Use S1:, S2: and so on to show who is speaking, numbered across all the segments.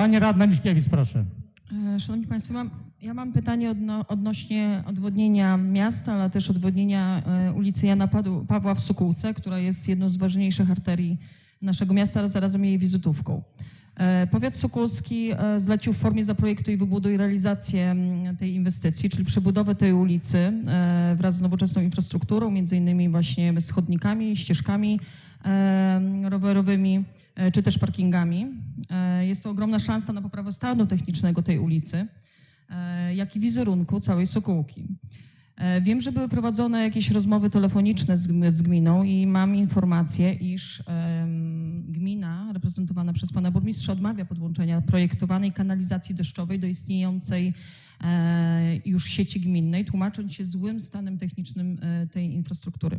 S1: Pani radna Liszkiewicz, proszę.
S2: E, Szanowni Państwo, mam, ja mam pytanie odno, odnośnie odwodnienia miasta, ale też odwodnienia e, ulicy Jana Pawła w Sokółce, która jest jedną z ważniejszych arterii naszego miasta, ale zarazem jej wizytówką. E, Powiat Sokółski zlecił w formie zaprojektuj, wybuduj realizację tej inwestycji, czyli przebudowę tej ulicy wraz z nowoczesną infrastrukturą, między innymi właśnie z chodnikami, ścieżkami rowerowymi e, czy też parkingami. E, Jest to ogromna szansa na poprawę stanu technicznego tej ulicy, e, jak i wizerunku całej Sokółki. Wiem, że były prowadzone jakieś rozmowy telefoniczne z, gm- z gminą i mam informację, iż gmina reprezentowana przez pana burmistrza odmawia podłączenia projektowanej kanalizacji deszczowej do istniejącej już sieci gminnej, tłumacząc się złym stanem technicznym tej infrastruktury.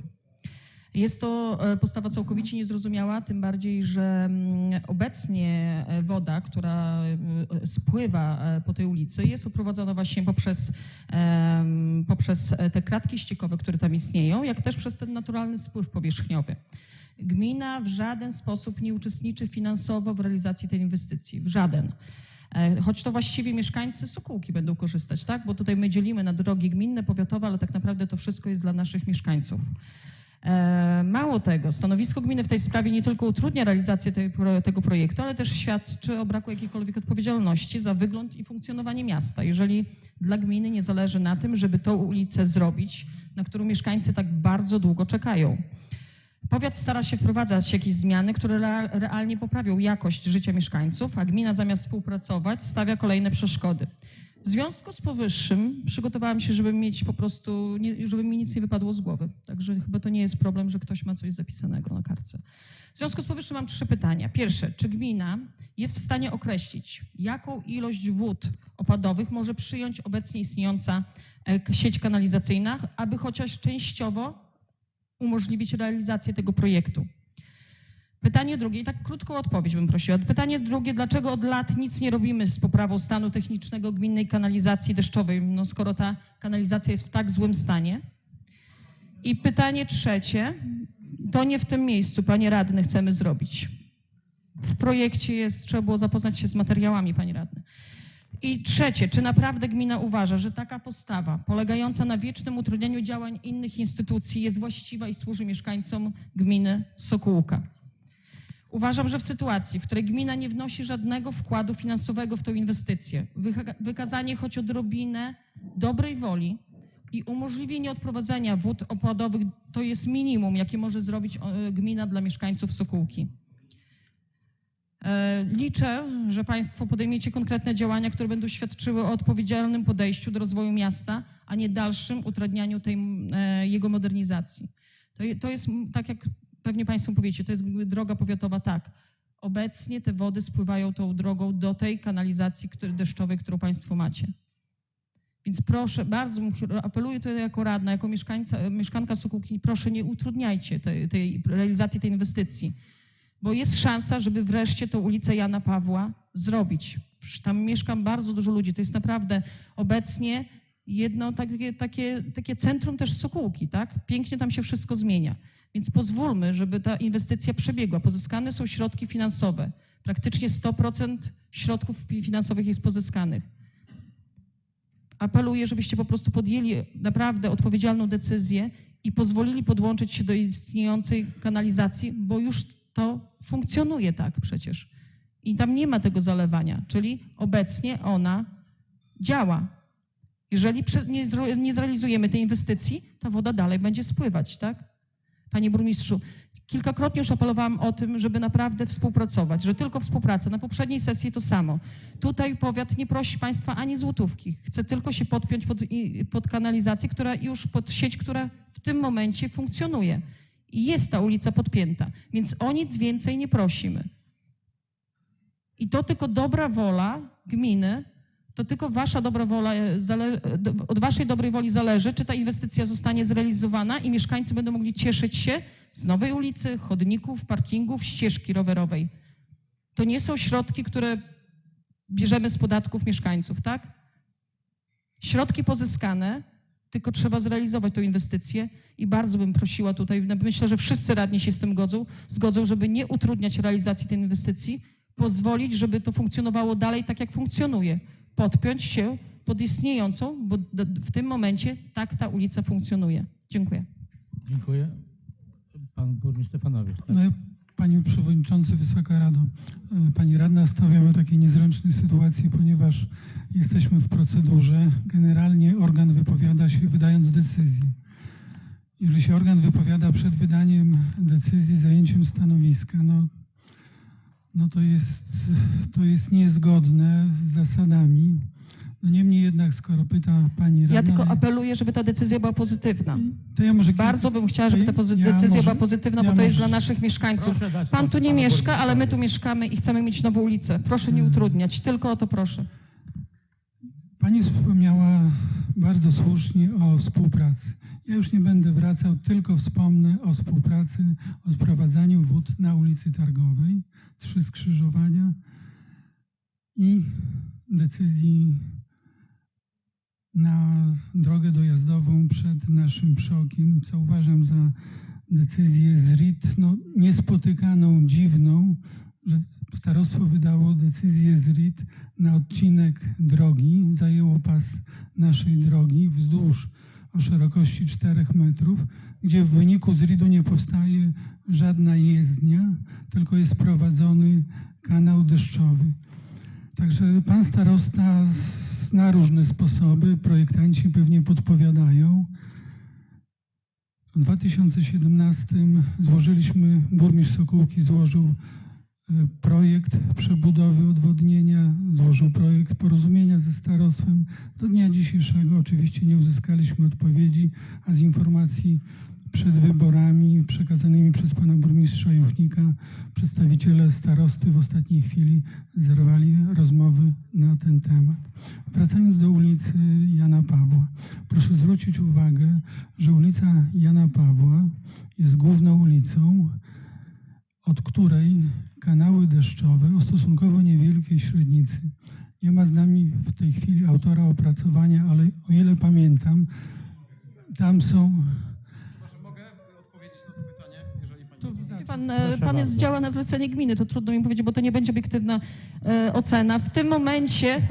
S2: Jest to e, postawa całkowicie niezrozumiała, tym bardziej, że mm, obecnie e, woda, która e, spływa po tej ulicy, jest odprowadzana właśnie poprzez, poprzez te kratki ściekowe, które tam istnieją, jak też przez ten naturalny spływ powierzchniowy. Gmina w żaden sposób nie uczestniczy finansowo w realizacji tej inwestycji. W żaden. Choć to właściwie mieszkańcy Sokółki będą korzystać, tak? Bo tutaj my dzielimy na drogi gminne, powiatowe, ale tak naprawdę to wszystko jest dla naszych mieszkańców. E, Mało tego, stanowisko gminy w tej sprawie nie tylko utrudnia realizację tego projektu, ale też świadczy o braku jakiejkolwiek odpowiedzialności za wygląd i funkcjonowanie miasta. Jeżeli dla gminy nie zależy na tym, żeby tą ulicę zrobić, na którą mieszkańcy tak bardzo długo czekają. Powiat stara się wprowadzać jakieś zmiany, które rea- realnie poprawią jakość życia mieszkańców, a gmina zamiast współpracować stawia kolejne przeszkody. W związku z powyższym przygotowałam się, żeby mieć po prostu, żeby mi nic nie wypadło z głowy. Także chyba to nie jest problem, że ktoś ma coś zapisanego na kartce. W związku z powyższym mam trzy pytania. Pierwsze, czy gmina jest w stanie określić, jaką ilość wód opadowych może przyjąć obecnie istniejąca e, sieć kanalizacyjna, aby chociaż częściowo umożliwić realizację tego projektu? Pytanie drugie, i tak krótką odpowiedź bym prosiła. Pytanie drugie, dlaczego od lat nic nie robimy z poprawą stanu technicznego gminnej kanalizacji deszczowej, no skoro ta kanalizacja jest w tak złym stanie? I pytanie trzecie, to nie w tym miejscu, panie radny, chcemy zrobić. W projekcie jest, trzeba było zapoznać się z materiałami, panie radny. I trzecie, czy naprawdę gmina uważa, że taka postawa polegająca na wiecznym utrudnianiu działań innych instytucji jest właściwa i służy mieszkańcom gminy Sokółka? Uważam, że w sytuacji, w której gmina nie wnosi żadnego wkładu finansowego w tę inwestycję, wyka- wykazanie choć odrobinę dobrej woli i umożliwienie odprowadzenia wód opadowych to jest minimum, jakie może zrobić e, gmina dla mieszkańców Sokółki. E, Liczę, że Państwo podejmiecie konkretne działania, które będą świadczyły o odpowiedzialnym podejściu do rozwoju miasta, a nie dalszym utrudnianiu tej, e, jego modernizacji. To, je- to jest, tak jak pewnie Państwo powiecie, to jest droga powiatowa, tak. Obecnie te wody spływają tą drogą do tej kanalizacji deszczowej, którą Państwo macie. Więc proszę, bardzo apeluję tutaj jako radna, jako mieszkańca, mieszkanka Sokółki, proszę nie utrudniajcie tej, tej realizacji tej inwestycji bo jest szansa, żeby wreszcie tą ulicę Jana Pawła zrobić. Tam mieszka bardzo dużo ludzi. To jest naprawdę obecnie jedno takie, takie, takie centrum też Sokółki, tak? Pięknie tam się wszystko zmienia. Więc pozwólmy, żeby ta inwestycja przebiegła. Pozyskane są środki finansowe. Praktycznie 100% środków finansowych jest pozyskanych. Apeluję, żebyście po prostu podjęli naprawdę odpowiedzialną decyzję i pozwolili podłączyć się do istniejącej kanalizacji, bo już to funkcjonuje tak przecież. I tam nie ma tego zalewania, czyli obecnie ona działa. Jeżeli nie zrealizujemy tej inwestycji, ta woda dalej będzie spływać, tak? Panie burmistrzu, kilkakrotnie już apelowałam o tym, żeby naprawdę współpracować, że tylko współpraca. Na poprzedniej sesji to samo. Tutaj powiat nie prosi Państwa ani złotówki. Chce tylko się podpiąć pod, pod kanalizację, która już pod sieć, która w tym momencie funkcjonuje. I jest ta ulica podpięta, więc o nic więcej nie prosimy. I to tylko dobra wola gminy, to tylko wasza dobra wola, e, e, od waszej dobrej woli zależy, czy ta inwestycja zostanie zrealizowana i mieszkańcy będą mogli cieszyć się z nowej ulicy, chodników, parkingów, ścieżki rowerowej. To nie są środki, które bierzemy z podatków mieszkańców, tak? Środki pozyskane, tylko trzeba zrealizować tę inwestycję i bardzo bym prosiła tutaj, no myślę, że wszyscy radni się z tym godzą, zgodzą, żeby nie utrudniać realizacji tej inwestycji, pozwolić, żeby to funkcjonowało dalej tak, jak funkcjonuje. Podpiąć się pod istniejącą, bo w tym momencie tak ta ulica funkcjonuje. Dziękuję.
S1: Dziękuję. Pan burmistrz Stefanowicz. Tak?
S3: No, Panie Przewodniczący, Wysoka Rado, e, Pani Radna stawiamy takiej niezręcznej sytuacji, ponieważ jesteśmy w procedurze. Generalnie organ wypowiada się wydając decyzję. Jeżeli się organ wypowiada przed wydaniem decyzji, zajęciem stanowiska, no, no to, jest, to jest niezgodne z zasadami. No niemniej jednak, skoro pyta Pani Radna...
S2: Ja tylko apeluję, żeby ta decyzja była pozytywna.
S3: to ja może kilka-
S2: Bardzo bym chciała, żeby ta pozy-
S3: Ja
S2: decyzja
S3: może-
S2: była pozytywna,
S3: ja
S2: bo to jest
S3: może-
S2: dla naszych mieszkańców. Pan tu nie mieszka, ale my tu mieszkamy i chcemy mieć nową ulicę. Proszę nie utrudniać, tylko o to proszę.
S3: Pani wspomniała bardzo słusznie o współpracy. Ja już nie będę wracał, tylko wspomnę o współpracy, o sprowadzaniu wód na ulicy Targowej, trzy skrzyżowania i decyzji na drogę dojazdową przed naszym przokiem, co uważam za decyzję z RIT no, niespotykaną, dziwną, że starostwo wydało decyzję z RIT na odcinek drogi, zajęło pas naszej drogi wzdłuż o szerokości 4 metrów, gdzie w wyniku z RID-u nie powstaje żadna jezdnia, tylko jest prowadzony kanał deszczowy. Także pan starosta zna różne sposoby, projektanci pewnie podpowiadają. W 2017 złożyliśmy, burmistrz Sokółki złożył projekt przebudowy odwodnienia, złożył projekt porozumienia ze starostwem. Do dnia dzisiejszego oczywiście nie uzyskaliśmy odpowiedzi, a z informacji przed wyborami przekazanymi przez pana burmistrza Juchnika przedstawiciele starosty w ostatniej chwili zerwali rozmowy na ten temat. Wracając do ulicy Jana Pawła, proszę zwrócić uwagę, że ulica Jana Pawła jest główną ulicą, od której kanały deszczowe o stosunkowo niewielkiej średnicy. Nie ma z nami w tej chwili autora opracowania, ale o ile pamiętam, tam są.
S4: Proszę, mogę odpowiedzieć na to pytanie, jeżeli pani
S3: To
S4: pozwoli?
S3: za-
S2: Pan, e, pan jest, działa na zlecenie gminy, to trudno mi powiedzieć, bo to nie będzie obiektywna e, ocena. W tym momencie,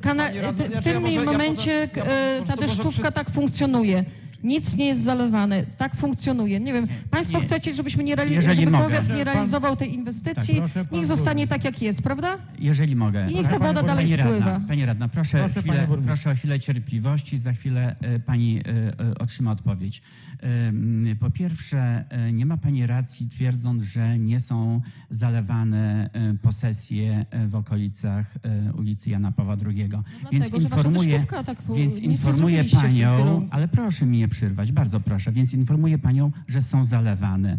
S2: kana,
S4: Pani radna,
S2: ty- w
S4: znaczy ja
S2: tym
S4: może- ja
S2: momencie
S4: podam- ja
S2: e,
S4: po
S2: ta
S4: prostu może
S2: deszczówka
S4: przy-
S2: tak funkcjonuje. Nic nie jest zalewane, tak funkcjonuje. Nie wiem, Państwo
S5: nie.
S2: chcecie, żebyśmy nie reali-
S5: Jeżeli
S2: żeby
S5: mogę.
S2: powiat nie
S1: Pan-
S2: realizował tej inwestycji,
S1: Tak, proszę, pan
S2: niech zostanie tak, jak jest, prawda?
S5: Jeżeli mogę.
S2: I niech
S1: Proszę,
S2: ta woda
S1: panie
S2: dalej
S5: Pani
S2: spływa.
S5: radna, pani radna, proszę,
S1: Proszę,
S5: chwilę,
S1: burmistrzu.
S5: proszę o chwilę cierpliwości, za chwilę e, pani e, e, otrzyma odpowiedź. Em, Po pierwsze, e, nie ma pani racji twierdząc, że nie są zalewane e, posesje e, w okolicach e, ulicy Jana Pawła II.
S2: No
S5: Więc
S2: dlatego, że wasza
S5: informuję,
S2: deszczówka tak fu-
S5: więc
S2: nic nie
S5: informuję
S2: zrobiliście w tym
S5: panią,
S2: kierunku.
S5: ale proszę mi przerwać, bardzo proszę, więc informuję panią, że są zalewane.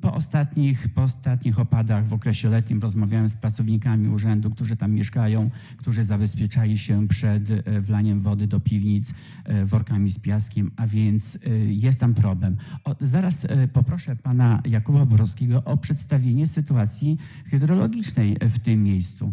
S5: Po ostatnich, po ostatnich opadach w okresie letnim rozmawiałem z pracownikami urzędu, którzy tam mieszkają, którzy zabezpieczali się przed e, wlaniem wody do piwnic e, workami z piaskiem, a więc e, jest tam problem. O, zaraz poproszę pana Jakuba Borowskiego o przedstawienie sytuacji hydrologicznej w tym miejscu.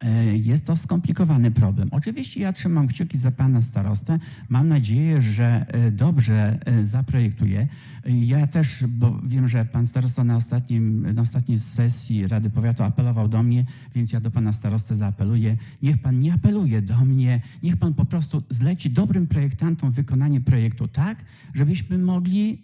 S5: E, Jest to skomplikowany problem. Oczywiście ja trzymam kciuki za pana starostę. Mam nadzieję, że e, dobrze e, zaprojektuje. Ja też, bo wiem, że pan starosta na, ostatnim, na ostatniej sesji Rady Powiatu apelował do mnie, więc ja do pana starosty zaapeluję. Niech pan nie apeluje do mnie, niech pan po prostu zleci dobrym projektantom wykonanie projektu tak, żebyśmy mogli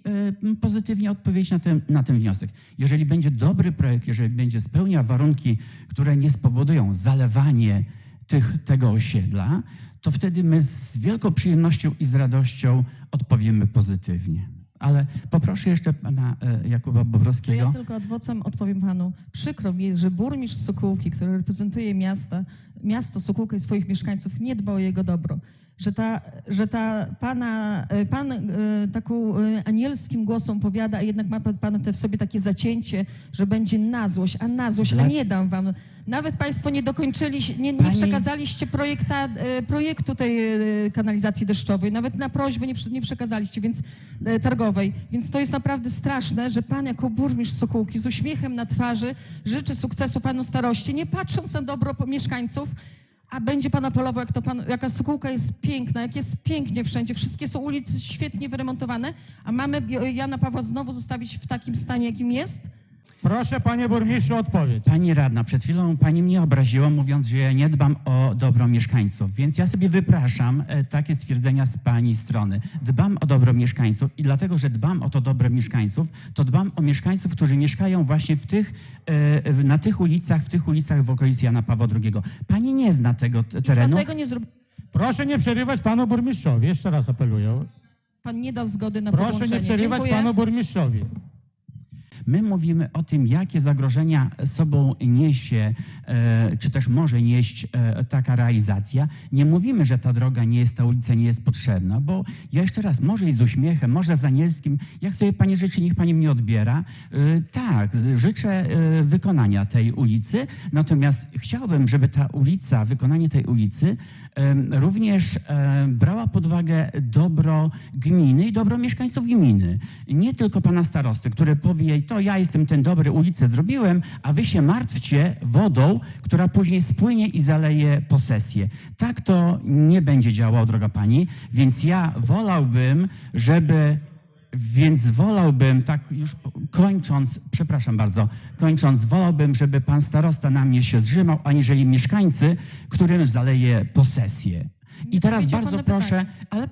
S5: pozytywnie odpowiedzieć na ten, na ten wniosek. Jeżeli będzie dobry projekt, jeżeli będzie spełnia warunki, które nie spowodują zalewanie tych, tego osiedla, to wtedy my z wielką przyjemnością i z radością odpowiemy pozytywnie. Ale poproszę jeszcze pana e, Jakuba
S2: To
S5: Bobrowskiego.
S2: ja tylko adwocem odpowiem panu. Przykro mi jest, że burmistrz Sokółki, który reprezentuje miasta, miasto Sokółka i swoich mieszkańców, nie dba o jego dobro. Że ta, że ta pana, e, pan e, taką anielskim głosem powiada, a jednak ma pan, pan te w sobie takie zacięcie, że będzie na złość, a na złość, a
S5: Dla-
S2: nie dam wam. Nawet państwo nie dokończyli, nie, nie
S5: Pani-
S2: przekazaliście projekta, e, projektu tej e, kanalizacji deszczowej, nawet na prośbę nie, przy- nie przekazaliście, więc e, targowej. Więc to jest naprawdę straszne, że pan jako burmistrz Sokółki z uśmiechem na twarzy życzy sukcesu panu staroście, nie patrząc na dobro po- mieszkańców, a będzie pan apelował, jak to pan, jaka Sokółka jest piękna, jak jest pięknie wszędzie, wszystkie są ulice świetnie wyremontowane, a mamy Jana Pawła znowu zostawić w takim stanie, jakim jest?
S1: Proszę panie burmistrzu o odpowiedź.
S5: Pani radna, przed chwilą pani mnie obraziła, mówiąc, że ja nie dbam o dobro mieszkańców, więc ja sobie wypraszam e, takie stwierdzenia z pani strony. Dbam o dobro mieszkańców i dlatego, że dbam o to dobro mieszkańców, to dbam o mieszkańców, którzy mieszkają właśnie w tych, e, w- na tych ulicach, w tych ulicach w okolicy Jana Pawła II. Pani nie zna tego t- terenu.
S2: Dlatego nie zrobi...
S1: Proszę nie przerywać panu burmistrzowi. Jeszcze raz apeluję.
S2: Pan nie da zgody na
S1: Proszę
S2: podłączenie.
S1: nie przerywać
S2: Dziękuję.
S1: panu burmistrzowi.
S5: My mówimy o tym, jakie zagrożenia sobą niesie, e, czy też może nieść e, taka realizacja. Nie mówimy, że ta droga nie jest, ta ulica nie jest potrzebna, bo ja jeszcze raz, może i z uśmiechem, może z anielskim, jak sobie pani życzy, niech pani mnie odbiera. E, tak, życzę wykonania tej ulicy, natomiast chciałbym, żeby ta ulica, wykonanie tej ulicy również brała pod uwagę dobro gminy i dobro mieszkańców gminy. Nie tylko pana starosty, który powie, to ja jestem ten dobry, ulicę zrobiłem, a wy się martwcie wodą, która później spłynie i zaleje posesję. Tak to nie będzie działało, droga pani, więc ja wolałbym, żeby więc wolałbym, tak już kończąc, przepraszam bardzo, kończąc, wolałbym, żeby pan starosta na mnie się zrzymał, aniżeli mieszkańcy, którym zaleje posesję. I
S2: Nie
S5: teraz bardzo proszę, ale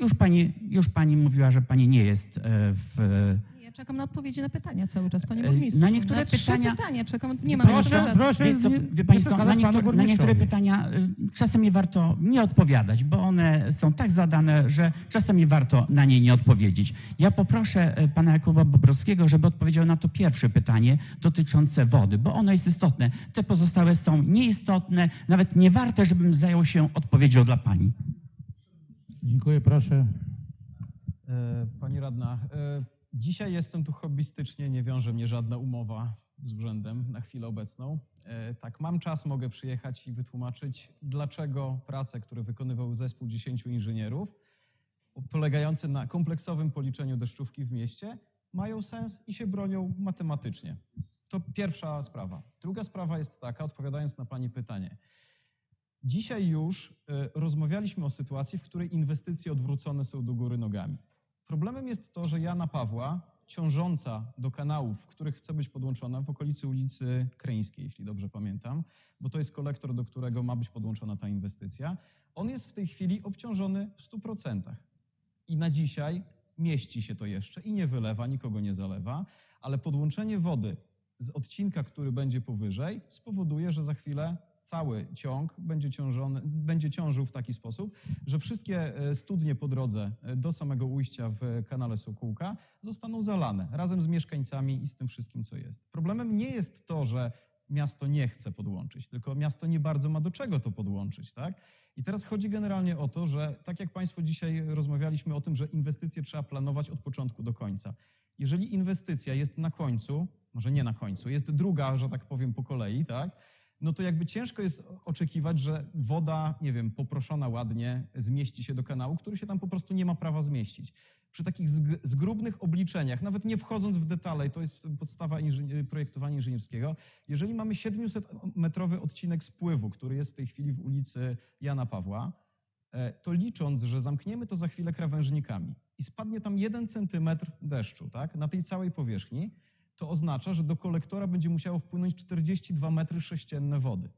S5: już pani, już pani mówiła, że pani nie jest e, w.
S2: Czekam na odpowiedzi na pytania cały czas, panie
S5: E,
S2: burmistrzu.
S5: na niektóre
S2: trzy
S5: pytania-
S2: pytania czekam. Nie mam
S1: Proszę, proszę
S5: Wie, co,
S1: nie-
S5: wie
S1: nie
S5: co, na, niektóre, na niektóre pytania y, czasami warto nie odpowiadać, bo one są tak zadane, że czasami warto na nie nie odpowiedzieć. Ja poproszę y, pana Jakuba Bobrowskiego, żeby odpowiedział na to pierwsze pytanie dotyczące wody, bo ono jest istotne. Te pozostałe są nieistotne, nawet nie warte, żebym zajął się odpowiedzią dla pani.
S1: Dziękuję, proszę.
S4: E, Pani radna, e, dzisiaj jestem tu hobbystycznie, nie wiąże mnie żadna umowa z urzędem na chwilę obecną. E, Tak, mam czas, mogę przyjechać i wytłumaczyć, dlaczego prace, które wykonywał zespół 10 inżynierów, polegające na kompleksowym policzeniu deszczówki w mieście, mają sens i się bronią matematycznie. To pierwsza sprawa. Druga sprawa jest taka, odpowiadając na Pani pytanie. Dzisiaj już e, rozmawialiśmy o sytuacji, w której inwestycje odwrócone są do góry nogami. Problemem jest to, że Jana Pawła, ciążąca do kanałów, w których chce być podłączona w okolicy ulicy Kreńskiej, jeśli dobrze pamiętam, bo to jest kolektor, do którego ma być podłączona ta inwestycja, on jest w tej chwili obciążony w 100%. I na dzisiaj mieści się to jeszcze i nie wylewa, nikogo nie zalewa, ale podłączenie wody z odcinka, który będzie powyżej, spowoduje, że za chwilę cały ciąg będzie, ciążony, będzie ciążył w taki sposób, że wszystkie e, studnie po drodze e, do samego ujścia w kanale Sokółka zostaną zalane razem z mieszkańcami i z tym wszystkim, co jest. Problemem nie jest to, że miasto nie chce podłączyć, tylko miasto nie bardzo ma do czego to podłączyć, tak? I teraz chodzi generalnie o to, że tak jak Państwo dzisiaj rozmawialiśmy o tym, że inwestycje trzeba planować od początku do końca. Jeżeli inwestycja jest na końcu, może nie na końcu, jest druga, że tak powiem, po kolei, tak? No to jakby ciężko jest oczekiwać, że woda, nie wiem, poproszona ładnie zmieści się do kanału, który się tam po prostu nie ma prawa zmieścić. Przy takich zg- zgrubnych obliczeniach, nawet nie wchodząc w detale, to jest podstawa inżynier- projektowania inżynierskiego, jeżeli mamy 700-metrowy odcinek spływu, który jest w tej chwili w ulicy Jana Pawła, e, to licząc, że zamkniemy to za chwilę krawężnikami i spadnie tam jeden centymetr deszczu tak, na tej całej powierzchni, to oznacza, że do kolektora będzie musiało wpłynąć 42 metry sześcienne wody.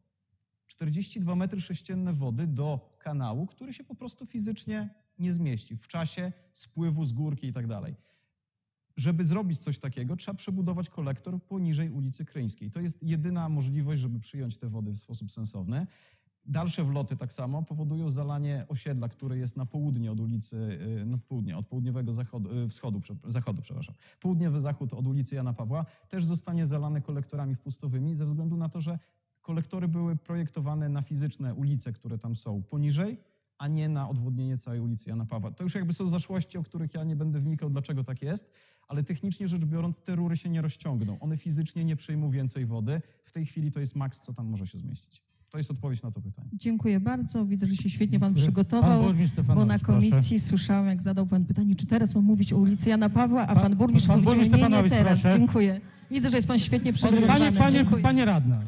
S4: 42 metry sześcienne wody do kanału, który się po prostu fizycznie nie zmieści w czasie spływu z górki i tak dalej. Żeby zrobić coś takiego, trzeba przebudować kolektor poniżej ulicy Kryńskiej. To jest jedyna możliwość, żeby przyjąć te wody w sposób sensowny. Dalsze wloty tak samo powodują zalanie osiedla, które jest na południe od ulicy, y, na południe, od południowego zachodu, y, wschodu, zachodu, przepraszam. Południowy zachód od ulicy Jana Pawła też zostanie zalane kolektorami wpustowymi ze względu na to, że kolektory były projektowane na fizyczne ulice, które tam są poniżej, a nie na odwodnienie całej ulicy Jana Pawła. To już jakby są zaszłości, o których ja nie będę wnikał, dlaczego tak jest, ale technicznie rzecz biorąc te rury się nie rozciągną. One fizycznie nie przyjmą więcej wody. W tej chwili to jest maks, co tam może się zmieścić. To jest odpowiedź na to pytanie.
S2: Dziękuję bardzo. Widzę, że się świetnie pan
S1: Dziękuję.
S2: przygotował.
S1: Pan burmistrz
S2: Bo
S1: Stefanowicz,
S2: na
S1: proszę.
S2: komisji słyszałam, jak zadał pan pytanie, czy teraz mam mówić o ulicy Jana Pawła, a
S1: Pan-
S2: pan burmistrz
S1: pan
S2: powiedział,
S1: burmistrz
S2: nie, nie
S1: Stefanowicz,
S2: teraz.
S1: proszę.
S2: Dziękuję. Widzę, że jest pan świetnie przygotowany.
S1: Panie, panie,
S2: Dziękuję.
S1: panie radna,